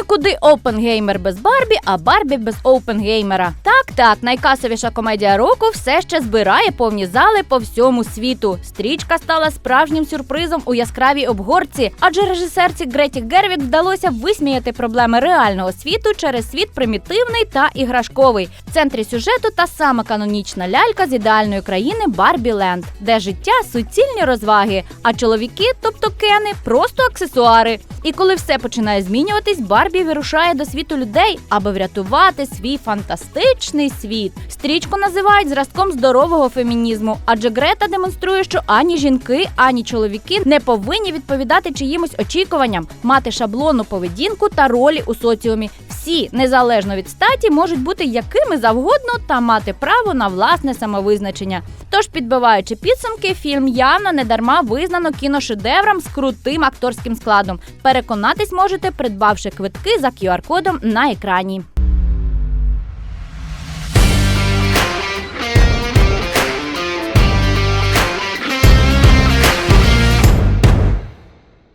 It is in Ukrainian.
і куди опенгеймер без Барбі, а Барбі без опенгеймера. Так, так, найкасовіша комедія року все ще збирає повні зали по всьому світу. Стрічка стала справжнім сюрпризом у яскравій обгорці, адже режисерці Греті Гервік вдалося висміяти проблеми реального світу через світ примітивний та іграшковий. В центрі сюжету та сама канонічна лялька з ідеальної країни Барбі Ленд, де життя суцільні розваги, а чоловіки, тобто кени, просто аксесуари. І коли все починає змінюватись, Барбі вирушає до світу людей, аби врятувати свій фантастичний світ. Стрічку називають зразком здорового фемінізму, адже Грета демонструє, що ані жінки, ані чоловіки не повинні відповідати чиїмось очікуванням, мати шаблонну поведінку та ролі у соціумі. Всі, незалежно від статі, можуть бути якими завгодно та мати право на власне самовизначення. Тож, підбиваючи підсумки, фільм явно не дарма визнано кіношедевром з крутим акторським складом. Переконатись можете, придбавши квитки за QR-кодом на екрані.